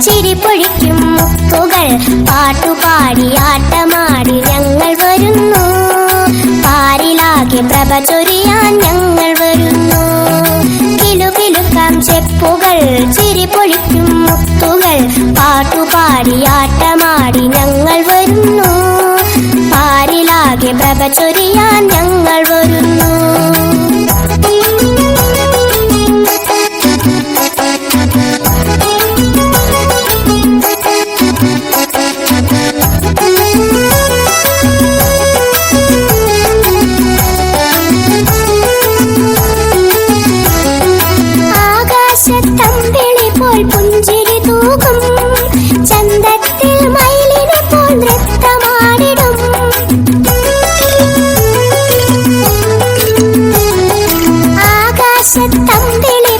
ചിരി പൊഴിക്കും മുത്തുകൾ. പാട്ടുപാടി ആട്ടമാടി ഞങ്ങൾ വരുന്നു. പാരിലാകെ പ്രഭ ചൊരിയാൻ ഞങ്ങൾ വരുന്നു. കിലുകിലുക്കാം ചെപ്പുകൾ ചിരി പൊഴിക്കും മുത്തുകൾ. പാട്ടുപാടി ആട്ടമാടി ഞങ്ങൾ വരുന്നു. പാരിലാകെ പ്രഭ ചൊരിയാൻ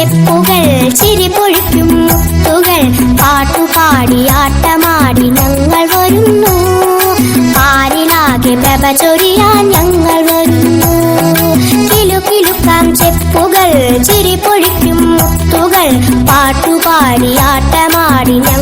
ചെപ്പുകൾ ചിരി പൊഴിക്കും മുത്തുകൾ പാട്ടുപാടി ആട്ടമാടി ഞങ്ങൾ വരുന്നു. ആരിലാകെ പ്രഭ ചൊരിയാൻ ഞങ്ങൾ വരുന്നു. കിലുകിലുക്കാം ചെപ്പുകൾ ചിരി പൊഴിക്കും മുത്തുകൾ പാട്ടുപാടി ആട്ടമാടി ഞങ്ങൾ